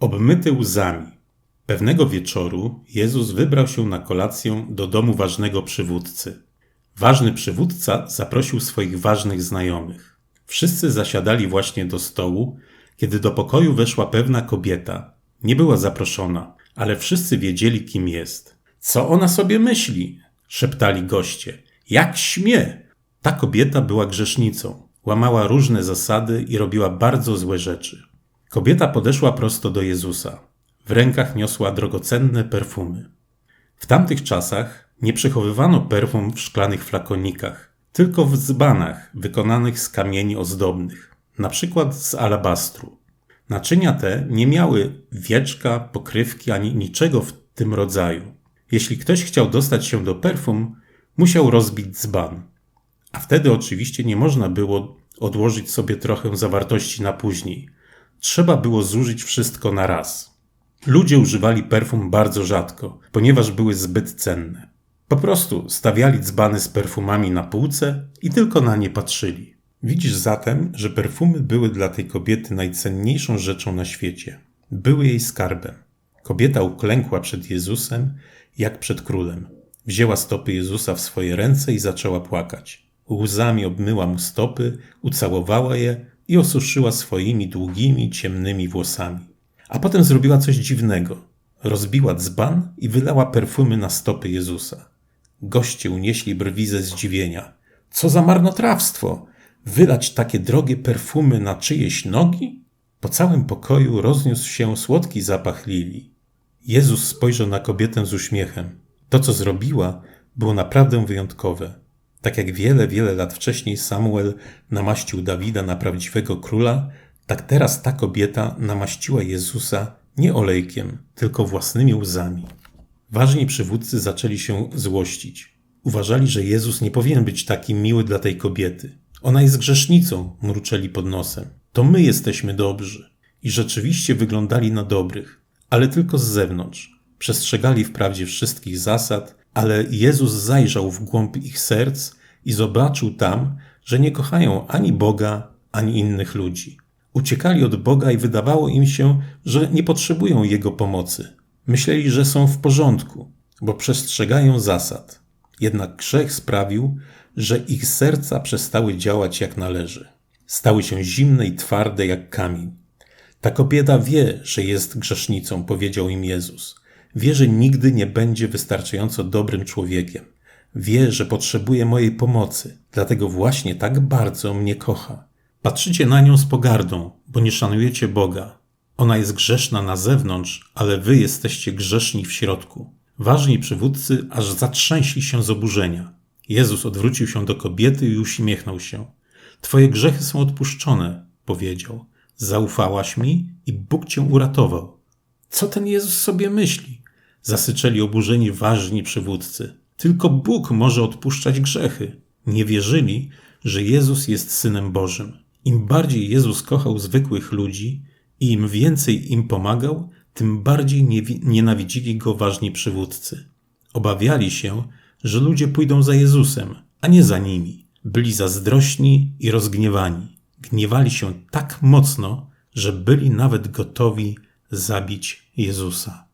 Obmyty łzami. Pewnego wieczoru Jezus wybrał się na kolację do domu ważnego przywódcy. Ważny przywódca zaprosił swoich ważnych znajomych. Wszyscy zasiadali właśnie do stołu, kiedy do pokoju weszła pewna kobieta. Nie była zaproszona, ale wszyscy wiedzieli, kim jest. Co ona sobie myśli? szeptali goście. Jak śmie! Ta kobieta była grzesznicą, łamała różne zasady i robiła bardzo złe rzeczy. Kobieta podeszła prosto do Jezusa. W rękach niosła drogocenne perfumy. W tamtych czasach nie przechowywano perfum w szklanych flakonikach, tylko w dzbanach wykonanych z kamieni ozdobnych, na przykład z alabastru. Naczynia te nie miały wieczka, pokrywki ani niczego w tym rodzaju. Jeśli ktoś chciał dostać się do perfum, musiał rozbić dzban. A wtedy oczywiście nie można było odłożyć sobie trochę zawartości na później. Trzeba było zużyć wszystko na raz. Ludzie używali perfum bardzo rzadko, ponieważ były zbyt cenne. Po prostu stawiali dzbany z perfumami na półce i tylko na nie patrzyli. Widzisz zatem, że perfumy były dla tej kobiety najcenniejszą rzeczą na świecie. Były jej skarbem. Kobieta uklękła przed Jezusem jak przed królem. Wzięła stopy Jezusa w swoje ręce i zaczęła płakać. Łzami obmyła mu stopy, ucałowała je i osuszyła swoimi długimi, ciemnymi włosami. A potem zrobiła coś dziwnego. Rozbiła dzban i wylała perfumy na stopy Jezusa. Goście unieśli brwi ze zdziwienia. Co za marnotrawstwo! Wylać takie drogie perfumy na czyjeś nogi? Po całym pokoju rozniósł się słodki zapach lilii. Jezus spojrzał na kobietę z uśmiechem. To, co zrobiła, było naprawdę wyjątkowe. Tak jak wiele, wiele lat wcześniej Samuel namaścił Dawida na prawdziwego króla, tak teraz ta kobieta namaściła Jezusa nie olejkiem, tylko własnymi łzami. Ważni przywódcy zaczęli się złościć. Uważali, że Jezus nie powinien być taki miły dla tej kobiety. Ona jest grzesznicą, mruczeli pod nosem. To my jesteśmy dobrzy. I rzeczywiście wyglądali na dobrych, ale tylko z zewnątrz. Przestrzegali wprawdzie wszystkich zasad, ale Jezus zajrzał w głąb ich serc i zobaczył tam, że nie kochają ani Boga, ani innych ludzi. Uciekali od Boga i wydawało im się, że nie potrzebują Jego pomocy. Myśleli, że są w porządku, bo przestrzegają zasad. Jednak grzech sprawił, że ich serca przestały działać jak należy. Stały się zimne i twarde jak kamień. Ta kobieta wie, że jest grzesznicą, powiedział im Jezus. Wie, że nigdy nie będzie wystarczająco dobrym człowiekiem. Wie, że potrzebuje mojej pomocy, dlatego właśnie tak bardzo mnie kocha. Patrzycie na nią z pogardą, bo nie szanujecie Boga. Ona jest grzeszna na zewnątrz, ale wy jesteście grzeszni w środku. Ważni przywódcy aż zatrzęśli się z oburzenia. Jezus odwrócił się do kobiety i uśmiechnął się. Twoje grzechy są odpuszczone, powiedział. Zaufałaś mi i Bóg cię uratował. Co ten Jezus sobie myśli? Zasyczeli oburzeni ważni przywódcy. Tylko Bóg może odpuszczać grzechy. Nie wierzyli, że Jezus jest synem Bożym. Im bardziej Jezus kochał zwykłych ludzi i im więcej im pomagał, tym bardziej nienawidzili go ważni przywódcy. Obawiali się, że ludzie pójdą za Jezusem, a nie za nimi. Byli zazdrośni i rozgniewani. Gniewali się tak mocno, że byli nawet gotowi zabić Jezusa.